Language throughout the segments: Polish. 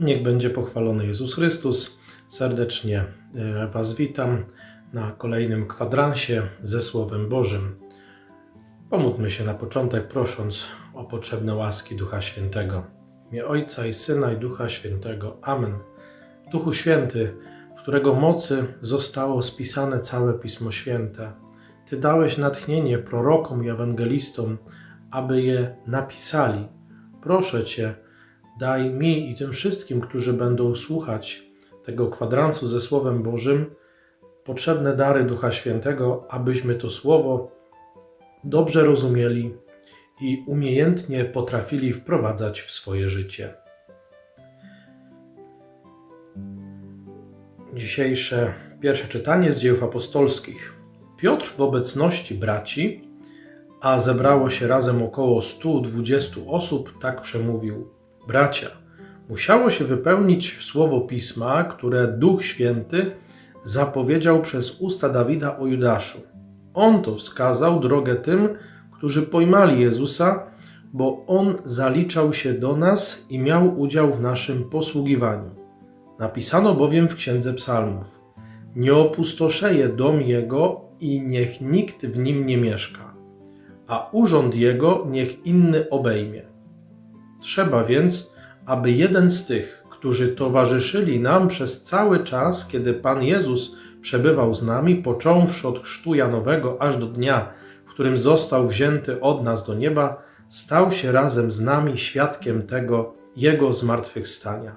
Niech będzie pochwalony Jezus Chrystus. Serdecznie e, Was witam na kolejnym kwadransie ze Słowem Bożym. Pomódlmy się na początek, prosząc o potrzebne łaski Ducha Świętego. Imię Ojca i Syna i Ducha Świętego. Amen. Duchu Święty, w którego mocy zostało spisane całe Pismo Święte. Ty dałeś natchnienie prorokom i ewangelistom, aby je napisali. Proszę Cię, daj mi i tym wszystkim, którzy będą słuchać tego kwadransu ze Słowem Bożym, potrzebne dary Ducha Świętego, abyśmy to Słowo dobrze rozumieli i umiejętnie potrafili wprowadzać w swoje życie. Dzisiejsze pierwsze czytanie z dziejów apostolskich. Piotr w obecności braci, a zebrało się razem około 120 osób, tak przemówił: Bracia, musiało się wypełnić słowo pisma, które Duch Święty zapowiedział przez usta Dawida o Judaszu. On to wskazał drogę tym, którzy pojmali Jezusa, bo on zaliczał się do nas i miał udział w naszym posługiwaniu. Napisano bowiem w Księdze Psalmów: Nie opustoszeje dom jego i niech nikt w nim nie mieszka, a urząd jego niech inny obejmie. Trzeba więc, aby jeden z tych, którzy towarzyszyli nam przez cały czas, kiedy Pan Jezus przebywał z nami, począwszy od chrztu Janowego aż do dnia, w którym został wzięty od nas do nieba, stał się razem z nami świadkiem tego Jego zmartwychwstania.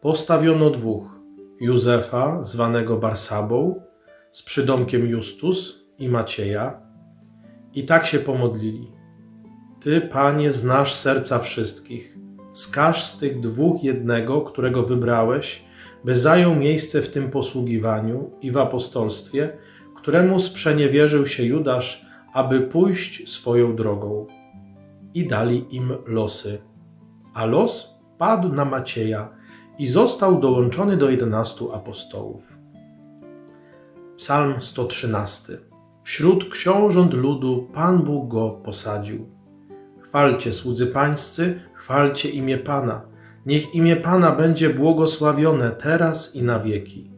Postawiono dwóch: Józefa, zwanego Barsabą, z przydomkiem Justus i Macieja, i tak się pomodlili. Ty, Panie, znasz serca wszystkich. Wskaż z tych dwóch jednego, którego wybrałeś, by zajął miejsce w tym posługiwaniu i w apostolstwie, któremu sprzeniewierzył się Judasz, aby pójść swoją drogą. I dali im losy. A los padł na Macieja i został dołączony do jedenastu apostołów. Psalm 113. Wśród książąt ludu Pan Bóg go posadził. Chwalcie, słudzy pańscy, chwalcie imię Pana. Niech imię Pana będzie błogosławione teraz i na wieki.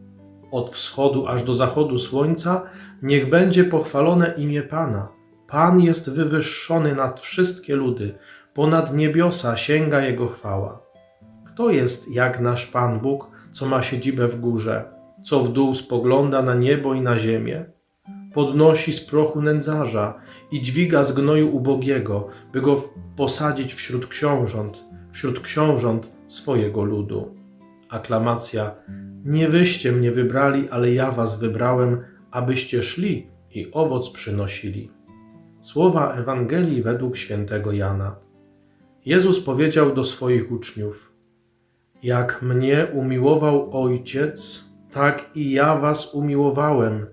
Od wschodu aż do zachodu słońca niech będzie pochwalone imię Pana. Pan jest wywyższony nad wszystkie ludy, ponad niebiosa sięga Jego chwała. Kto jest jak nasz Pan Bóg, co ma siedzibę w górze, co w dół spogląda na niebo i na ziemię? Podnosi z prochu nędzarza i dźwiga z gnoju ubogiego, by go posadzić wśród książąt, wśród książąt swojego ludu. Aklamacja: Nie wyście mnie wybrali, ale ja was wybrałem, abyście szli i owoc przynosili. Słowa Ewangelii według świętego Jana. Jezus powiedział do swoich uczniów: Jak mnie umiłował Ojciec, tak i ja was umiłowałem.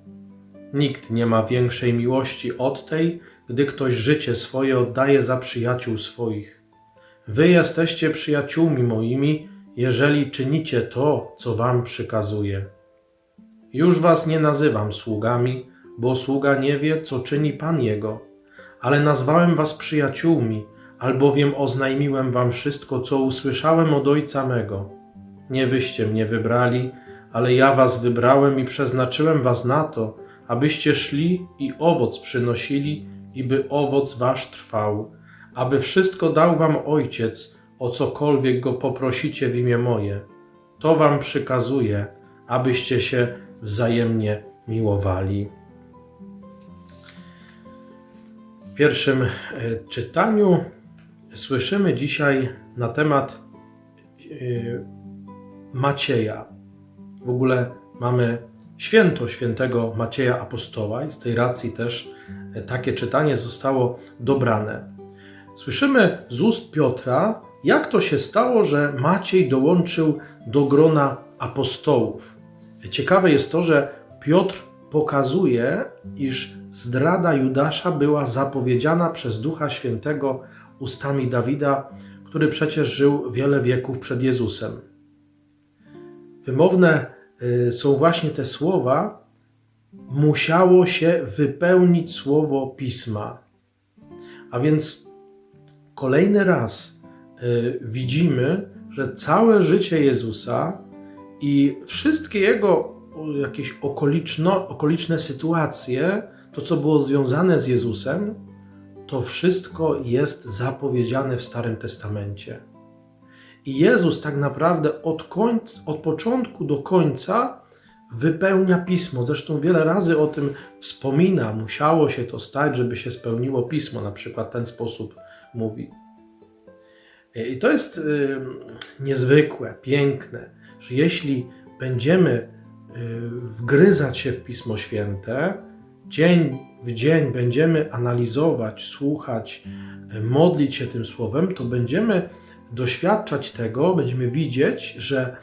Nikt nie ma większej miłości od tej, gdy ktoś życie swoje oddaje za przyjaciół swoich. Wy jesteście przyjaciółmi moimi, jeżeli czynicie to, co wam przykazuję. Już was nie nazywam sługami, bo sługa nie wie, co czyni Pan jego, ale nazwałem was przyjaciółmi, albowiem oznajmiłem wam wszystko, co usłyszałem od Ojca mego. Nie wyście mnie wybrali, ale ja was wybrałem i przeznaczyłem was na to, abyście szli i owoc przynosili, i by owoc wasz trwał, aby wszystko dał wam Ojciec, o cokolwiek go poprosicie w imię moje. To wam przykazuję, abyście się wzajemnie miłowali. W pierwszym e, czytaniu słyszymy dzisiaj na temat e, Macieja. W ogóle mamy święto świętego Macieja Apostoła i z tej racji też takie czytanie zostało dobrane. Słyszymy z ust Piotra, jak to się stało, że Maciej dołączył do grona apostołów. Ciekawe jest to, że Piotr pokazuje, iż zdrada Judasza była zapowiedziana przez Ducha Świętego ustami Dawida, który przecież żył wiele wieków przed Jezusem. Wymowne są właśnie te słowa, musiało się wypełnić słowo pisma. A więc kolejny raz y, widzimy, że całe życie Jezusa i wszystkie jego jakieś okoliczno, okoliczne sytuacje, to co było związane z Jezusem, to wszystko jest zapowiedziane w Starym Testamencie. I Jezus tak naprawdę od, końca, od początku do końca wypełnia pismo. Zresztą wiele razy o tym wspomina. Musiało się to stać, żeby się spełniło pismo. Na przykład ten sposób mówi. I to jest y, niezwykłe, piękne, że jeśli będziemy y, wgryzać się w Pismo Święte, dzień w dzień będziemy analizować, słuchać, y, modlić się tym słowem, to będziemy doświadczać tego, będziemy widzieć, że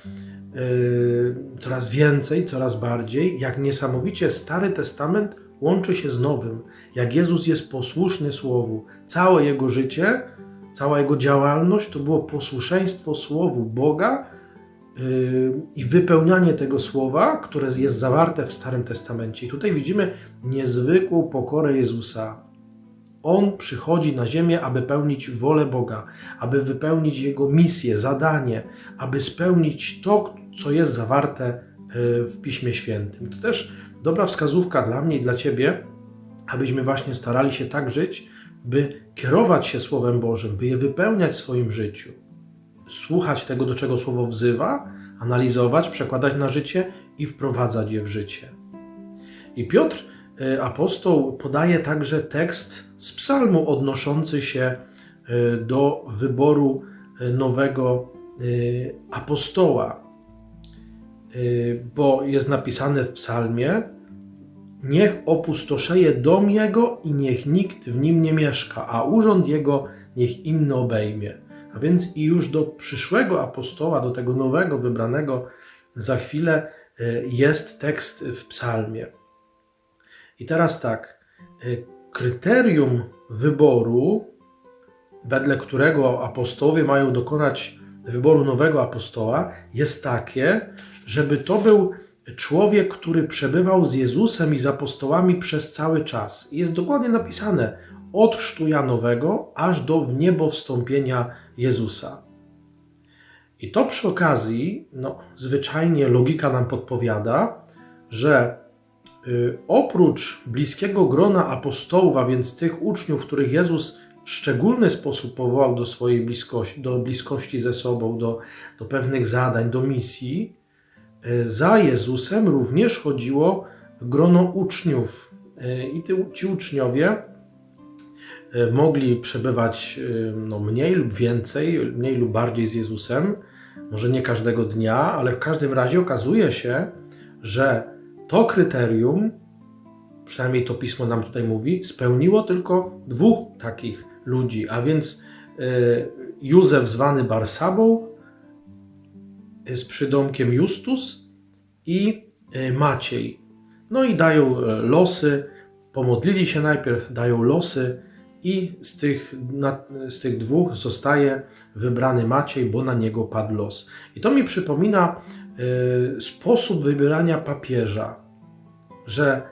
coraz więcej, coraz bardziej, jak niesamowicie Stary Testament łączy się z Nowym, jak Jezus jest posłuszny Słowu, całe Jego życie Cała jego działalność to było posłuszeństwo Słowu Boga yy, i wypełnianie tego słowa, które jest zawarte w Starym Testamencie. I tutaj widzimy niezwykłą pokorę Jezusa. On przychodzi na ziemię, aby pełnić wolę Boga, aby wypełnić Jego misję, zadanie, aby spełnić to, co jest zawarte yy, w Piśmie Świętym. To też dobra wskazówka dla mnie i dla Ciebie, abyśmy właśnie starali się tak żyć, by kierować się Słowem Bożym, by je wypełniać w swoim życiu, słuchać tego, do czego Słowo wzywa, analizować, przekładać na życie i wprowadzać je w życie. I Piotr, apostoł, podaje także tekst z psalmu odnoszący się e, do wyboru e, nowego apostoła, bo jest napisane w psalmie, Niech opustoszeje dom jego i niech nikt w nim nie mieszka, a urząd jego niech inny obejmie. A więc i już do przyszłego apostoła, do tego nowego, wybranego za chwilę e, jest tekst w psalmie. I teraz tak, e, kryterium wyboru, wedle którego apostołowie mają dokonać wyboru nowego apostoła, jest takie, żeby to był człowiek, który przebywał z Jezusem i z apostołami przez cały czas. Jest dokładnie napisane od chrztu Janowego aż do wniebowstąpienia Jezusa. I to przy okazji, no, zwyczajnie logika nam podpowiada, że oprócz bliskiego grona apostołów, a więc tych uczniów, których Jezus w szczególny sposób powołał do swojej bliskości, do bliskości ze sobą, do, do pewnych zadań, do misji, E, za Jezusem również chodziło grono uczniów. E, I ci uczniowie mogli przebywać no, mniej lub więcej, mniej lub bardziej z Jezusem, może nie każdego dnia, ale w każdym razie okazuje się, że to kryterium, przynajmniej to pismo nam tutaj mówi, spełniło tylko dwóch takich ludzi, a więc Józef zwany Barsabą z przydomkiem Justus i e, Maciej. No i dają losy, pomodlili się najpierw, dają losy i z tych, na, z tych dwóch zostaje wybrany Maciej, bo na niego padł los. I to mi przypomina y, sposób wybierania papieża, że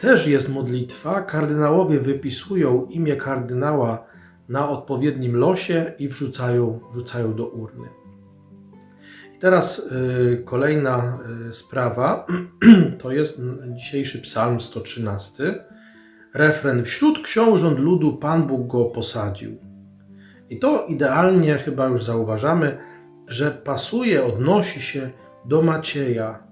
też jest modlitwa, kardynałowie wypisują imię kardynała na odpowiednim losie i wrzucają, wrzucają do urny. Teraz y, kolejna y, sprawa to jest dzisiejszy Psalm 113. Refren: Wśród książąt ludu Pan Bóg go posadził. I to idealnie chyba już zauważamy, że pasuje, odnosi się do Macieja.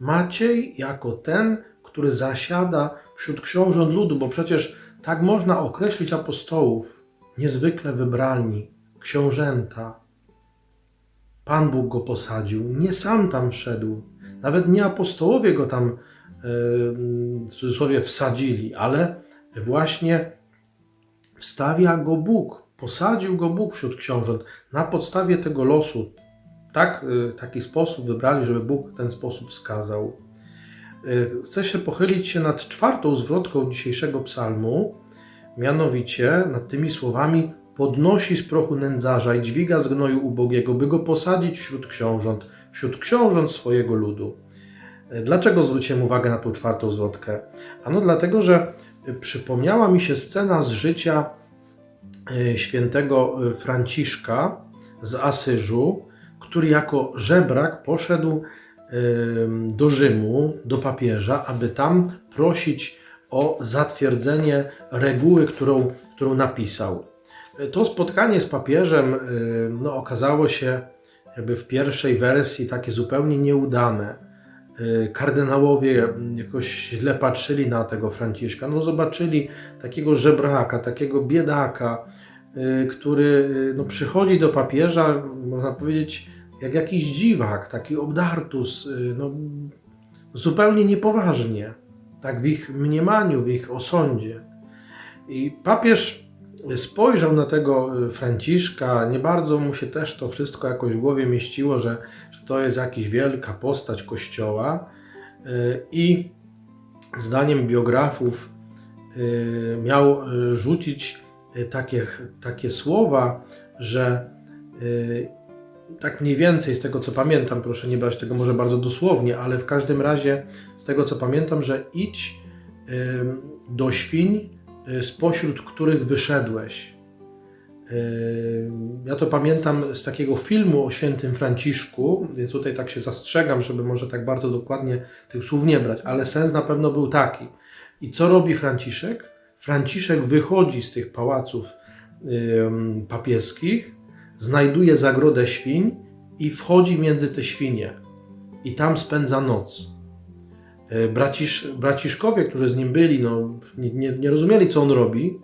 Maciej jako ten, który zasiada wśród książąt ludu, bo przecież tak można określić apostołów, niezwykle wybrani, książęta Pan Bóg go posadził, nie sam tam wszedł. Nawet nie apostołowie go tam e, w cudzysłowie wsadzili, ale właśnie wstawia go Bóg, posadził go Bóg wśród książąt na podstawie tego losu, tak, y, taki sposób wybrali, żeby Bóg ten sposób wskazał. Y, Chcę się pochylić się nad czwartą zwrotką dzisiejszego psalmu, mianowicie nad tymi słowami podnosi z prochu nędzarza i dźwiga z gnoju ubogiego, by go posadzić wśród książąt, wśród książąt swojego ludu. Y, Dlaczego zwróciłem uwagę na tą czwartą zwrotkę? Ano dlatego, że przypomniała mi się scena z życia świętego Franciszka z Asyżu, który jako żebrak poszedł do Rzymu, do papieża, aby tam prosić o zatwierdzenie reguły, którą, którą napisał. To spotkanie z papieżem no, okazało się jakby w pierwszej wersji takie zupełnie nieudane. Y, Kardynałowie jakoś źle patrzyli na tego Franciszka. No, zobaczyli takiego żebraka, takiego biedaka, y, który y, no, przychodzi do papieża, można powiedzieć, jak jakiś dziwak, taki obdartus, y, no, zupełnie niepoważnie, tak w ich mniemaniu, w ich osądzie. I papież spojrzał na tego y, Franciszka, nie bardzo mu się też to wszystko jakoś w głowie mieściło, że, że to jest jakaś wielka postać Kościoła y, i zdaniem biografów miał rzucić takie, takie słowa, że tak mniej więcej z tego co pamiętam, proszę nie brać tego może bardzo dosłownie, ale w każdym razie z tego co pamiętam, że idź do świń, y, spośród których wyszedłeś. Ja to pamiętam z takiego filmu o świętym Franciszku, więc tutaj tak się zastrzegam, żeby może tak bardzo dokładnie tych słów nie brać, ale sens na pewno był taki. I co robi Franciszek? Franciszek wychodzi z tych pałaców papieskich, znajduje zagrodę świń i wchodzi między te świnie. I tam spędza noc. E, Bracisz, braciszkowie, którzy z nim byli, no, nie, nie, rozumieli, co on robi.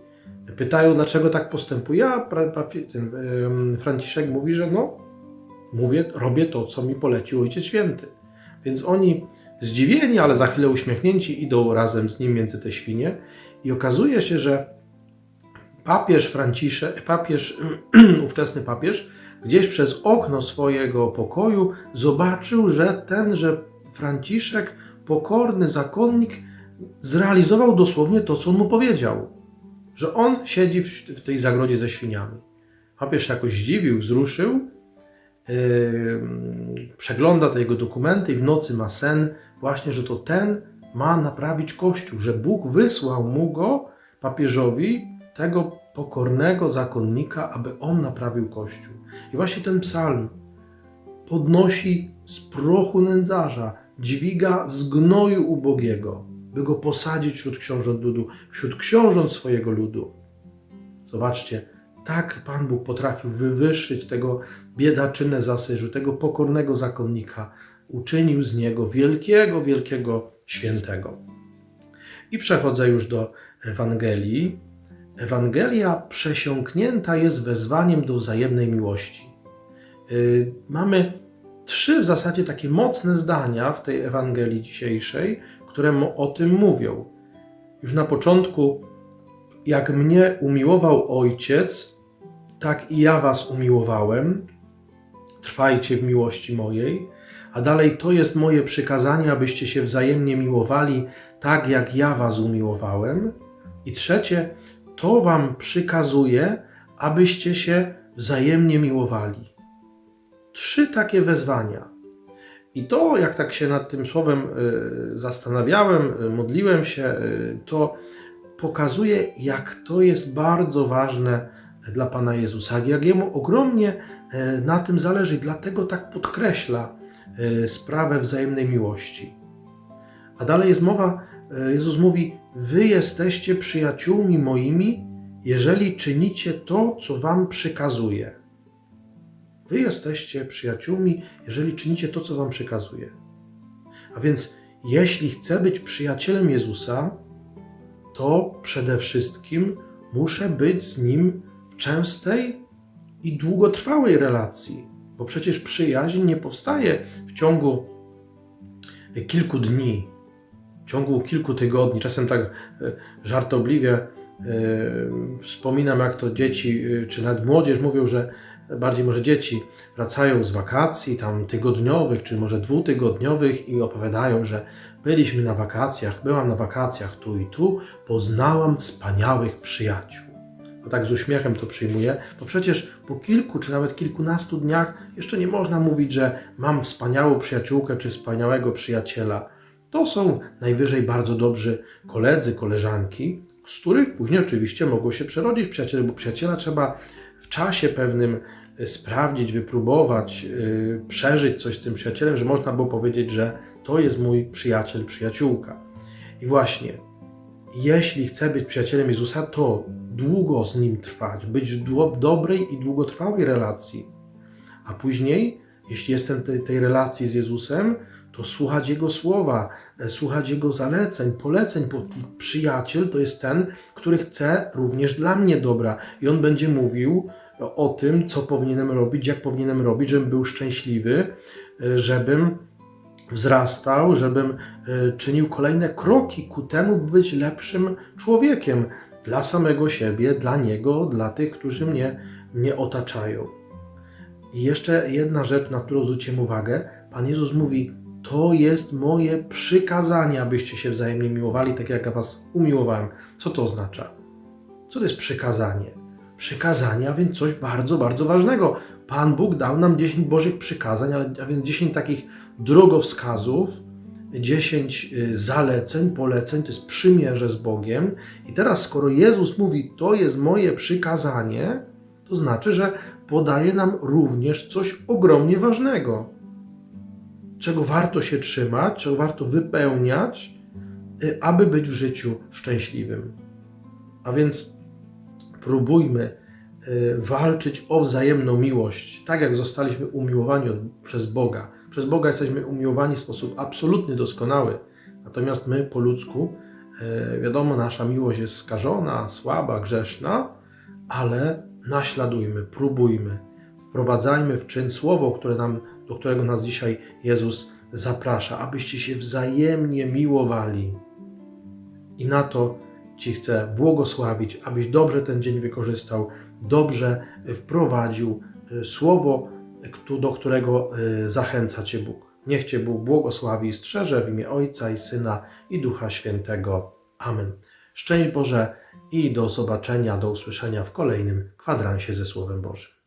Pytają, dlaczego tak postępuje. A ten, Franciszek mówi, że no, mówię, robię to, co mi polecił Ojciec Święty. Więc oni zdziwieni, ale za chwilę uśmiechnięci, idą razem z nim między te świnie. I okazuje się, że papież Franciszek, papież, ówczesny papież, gdzieś przez okno swojego pokoju zobaczył, że tenże Franciszek, pokorny zakonnik, zrealizował dosłownie to, co on mu powiedział. Że on siedzi w, tej zagrodzie ze świniami. Papież jakoś zdziwił, wzruszył, yy, przegląda te jego dokumenty i w nocy ma sen, właśnie, że to ten ma naprawić Kościół, że Bóg wysłał mu go, papieżowi, tego pokornego zakonnika, aby on naprawił Kościół. I właśnie ten psalm podnosi z prochu nędzarza, dźwiga z gnoju ubogiego, by go posadzić wśród książąt ludu, wśród książąt swojego ludu. Zobaczcie, tak Pan Bóg potrafił wywyższyć tego biedaczynę z Asyżu, tego pokornego zakonnika. Uczynił z niego wielkiego, wielkiego świętego. I przechodzę już do Ewangelii. Ewangelia przesiąknięta jest wezwaniem do wzajemnej miłości. Yy, Mamy trzy w zasadzie takie mocne zdania w tej Ewangelii dzisiejszej, które o tym mówią. Już na początku, jak mnie umiłował Ojciec, tak i ja was umiłowałem. Trwajcie w miłości mojej. A dalej, to jest moje przykazanie, abyście się wzajemnie miłowali, tak jak ja was umiłowałem. I trzecie, to wam przykazuję, abyście się wzajemnie miłowali. Trzy takie wezwania. I to, jak tak się nad tym słowem y, zastanawiałem, y, modliłem się, y, to pokazuje, jak to jest bardzo ważne dla Pana Jezusa, jak Jemu ogromnie na tym zależy, dlatego tak podkreśla sprawę wzajemnej miłości. A dalej jest mowa, Jezus mówi: Wy jesteście przyjaciółmi moimi, jeżeli czynicie to, co Wam przykazuję. Wy jesteście przyjaciółmi, jeżeli czynicie to, co Wam przykazuje. A więc, jeśli chcę być przyjacielem Jezusa, to przede wszystkim muszę być z Nim w częstej i długotrwałej relacji, bo przecież przyjaźń nie powstaje w ciągu kilku dni, w ciągu kilku tygodni. Czasem tak e, żartobliwie e, wspominam, jak to dzieci e, czy nawet młodzież mówią, że bardziej może dzieci, wracają z wakacji tam tygodniowych, czy może dwutygodniowych i opowiadają, że byliśmy na wakacjach, byłam na wakacjach tu i tu, poznałam wspaniałych przyjaciół. No tak z uśmiechem to przyjmuję, to przecież po kilku czy nawet kilkunastu dniach jeszcze nie można mówić, że mam wspaniałą przyjaciółkę czy wspaniałego przyjaciela. To są najwyżej bardzo dobrzy koledzy, koleżanki, z których później oczywiście mogą się przerodzić przyjaciele, bo przyjaciela trzeba w czasie pewnym y, sprawdzić, wypróbować, yy, przeżyć coś z tym przyjacielem, że można było powiedzieć, że to jest mój przyjaciel, przyjaciółka. I właśnie, jeśli chcę być przyjacielem Jezusa, to długo z nim trwać, być w dobrej i długotrwałej relacji. A później, jeśli jestem tej, tej relacji z Jezusem, to słuchać Jego słowa, e, słuchać Jego zaleceń, poleceń, bo przyjaciel to jest ten, który chce również dla mnie dobra i on będzie mówił o tym, co powinienem robić, jak powinienem robić, żebym był szczęśliwy, e, żebym wzrastał, żebym e, czynił kolejne kroki ku temu, by być lepszym człowiekiem dla samego siebie, dla Niego, dla tych, którzy mnie, mnie otaczają. I jeszcze jedna rzecz, na którą zwróciłem uwagę. Pan Jezus mówi, to jest moje przykazanie, abyście się wzajemnie miłowali, tak jak ja was umiłowałem. Co to oznacza? Co to jest przykazanie? Przykazanie, a więc coś bardzo, bardzo ważnego. Pan Bóg dał nam 10 Bożych przykazań, a więc 10 takich drogowskazów, 10 y, zaleceń, poleceń, to jest przymierze z Bogiem. I teraz, skoro Jezus mówi, to jest moje przykazanie, to znaczy, że podaje nam również coś ogromnie ważnego, czego warto się trzymać, czego warto wypełniać, y, aby być w życiu szczęśliwym. A więc próbujmy y, walczyć o wzajemną miłość, tak jak zostaliśmy umiłowani przez Boga. Przez Boga jesteśmy umiłowani w sposób absolutnie doskonały. Natomiast my po ludzku, y, wiadomo, nasza miłość jest skażona, słaba, grzeszna, ale naśladujmy, próbujmy, wprowadzajmy w czyn słowo, które nam, do którego nas dzisiaj Jezus zaprasza, abyście się wzajemnie miłowali. I na to Ci chcę błogosławić, abyś dobrze ten dzień wykorzystał, dobrze wprowadził y, słowo, do którego y, zachęca Cię Bóg. Niech Cię Bóg błogosławi i strzeże w imię Ojca i Syna i Ducha Świętego. Amen. Szczęść Boże i do zobaczenia, do usłyszenia w kolejnym kwadransie ze Słowem Bożym.